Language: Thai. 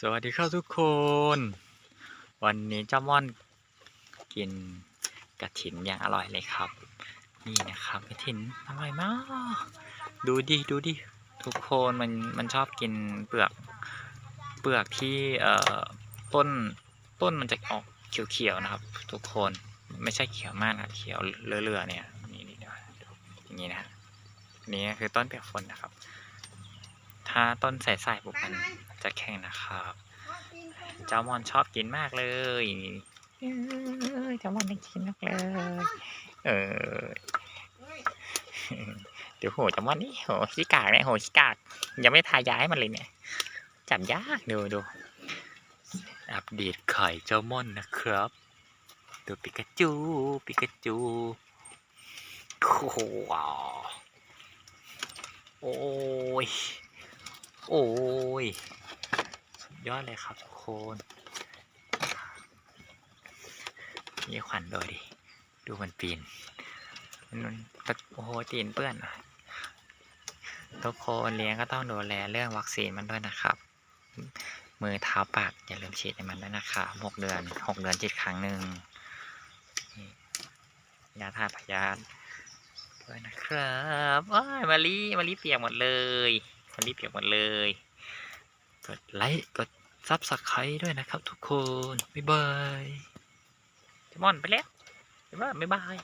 สวัสดีครับทุกคน วันนี้จ้าม่อนกินกระถินอย่างอร่อยเลยครับ นี่นะครับกระถินอร่อยมาก ดูดิดูดิทุกคนมันมันชอบกินเปลือกเปลือกที่เอ่อต้นต้นมันจะออกเขียวๆนะครับ ทุกคนไม่ใช่เขียวมากนะเขียวเลือๆเนี่ยนี่นี่เดี๋ยวดูอย่างนี้นะนี่คือต้นเปียกฝนนะครับ ถ้าต้นใสๆปุ๊บมัน จะแข็งนะครับ เจ้ามอนชอบกินมากเลยเอ้ยเจ้ามอนได้กินมากเลย เออเดี๋ยวโหเจ้ามอนนี่โหขี้กากเนี่ยโหขี้กากยังไม่ทายาให้มันเลยเนี่ยจับยากดูดูอัปเดตไข่เจ้ามอนนะครับดูปิกาจูปิกาจูโอ้โหว้าวโอ้ย โอ้ยสุด ยอดเลยครับทุกคน นี่ขวัญโดยดิ ดูมันปีน มันตะโอ้โหตีนเปื้อนอะทุกคนเลี้ยงก็ต้องดูแลเรื่องวัคซีนมันด้วยนะครับ มือเท้าปากอย่าลืมฉีดให้มันด้วยนะครับหกเดือนหกเดือนฉีดครั้งหนึ่งยาทาพยาธิด้วยนะครับว้ายมาลีมาลีเปียกหมดเลยมาลีเปียกหมดเลย กดไลค์กด ซับสไครต์ด้วยนะครับทุกคน บ๊ายบายเจมอนไปแล้วบ๊ายบายบ๊ายบาย